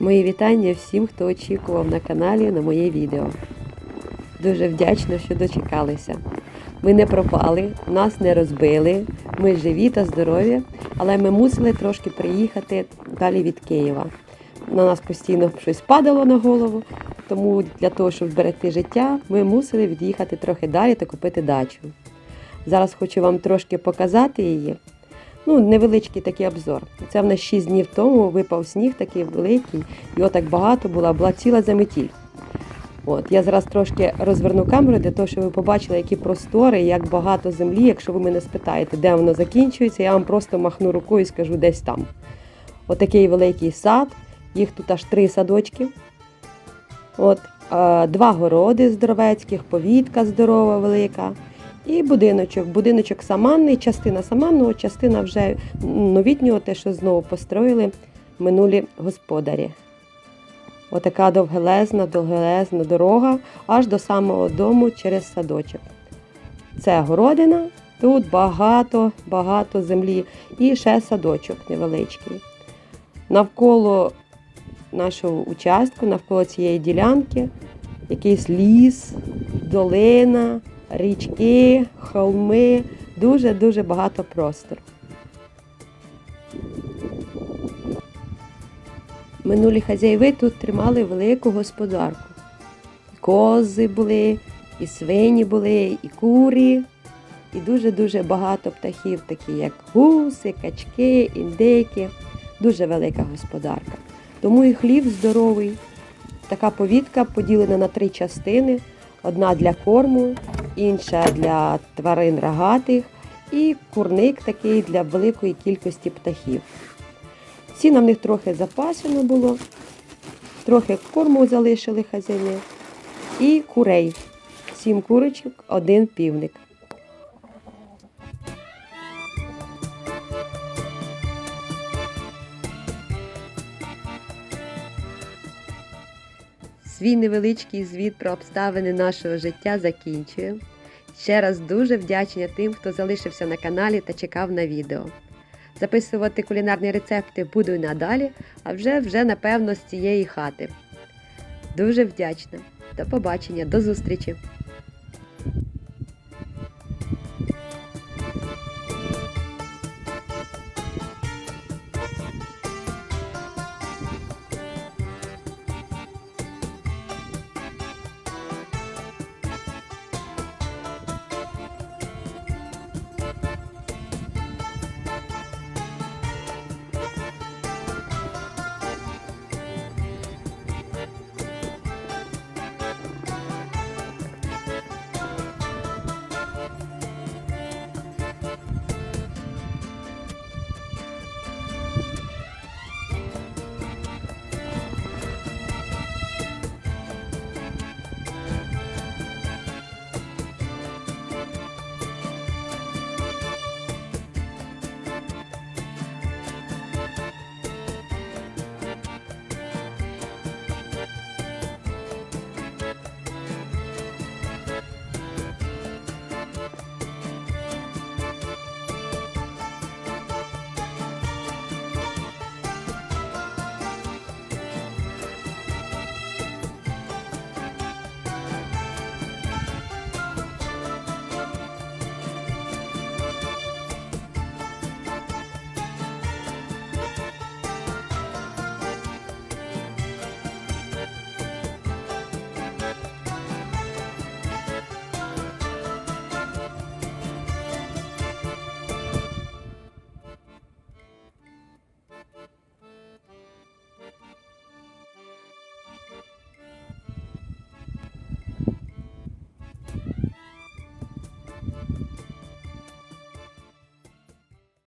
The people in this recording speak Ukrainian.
Мої вітання всім, хто очікував на каналі на моє відео. Дуже вдячна, що дочекалися. Ми не пропали, нас не розбили, ми живі та здорові, але ми мусили трошки приїхати далі від Києва. На нас постійно щось падало на голову, тому для того, щоб зберегти життя, ми мусили від'їхати трохи далі та купити дачу. Зараз хочу вам трошки показати її. Ну, невеличкий такий обзор. Це в нас 6 днів тому випав сніг такий великий, його так багато було, була ціла заметіль. От, я зараз трошки розверну камеру для того, щоб ви побачили, які простори, як багато землі. Якщо ви мене спитаєте, де воно закінчується, я вам просто махну рукою і скажу десь там. Отакий великий сад, їх тут аж три садочки. От, два городи здоровецьких, повітка здорова, велика. І будиночок. Будиночок саманний, частина саманного, частина вже новітнього, те, що знову построїли минулі господарі. Отака довгелезна, довгелезна дорога аж до самого дому через садочок. Це городина, тут багато, багато землі і ще садочок невеличкий. Навколо нашого участку, навколо цієї ділянки, якийсь ліс, долина, річки, холми, дуже-дуже багато простору. Минулі хазяїви тут тримали велику господарку. І кози були, і свині були, і курі, і дуже-дуже багато птахів, такі як гуси, качки, індики. Дуже велика господарка. Тому і хліб здоровий. Така повітка поділена на три частини: одна для корму, інша для тварин рогатих, і курник такий для великої кількості птахів. Ціна в них трохи запасено було, трохи корму залишили хазяїни. І курей. Сім курочок, один півник. Свій невеличкий звіт про обставини нашого життя закінчую. Ще раз дуже вдячна тим, хто залишився на каналі та чекав на відео. Записувати кулінарні рецепти буду і надалі, а вже вже напевно з цієї хати. Дуже вдячна. До побачення, до зустрічі!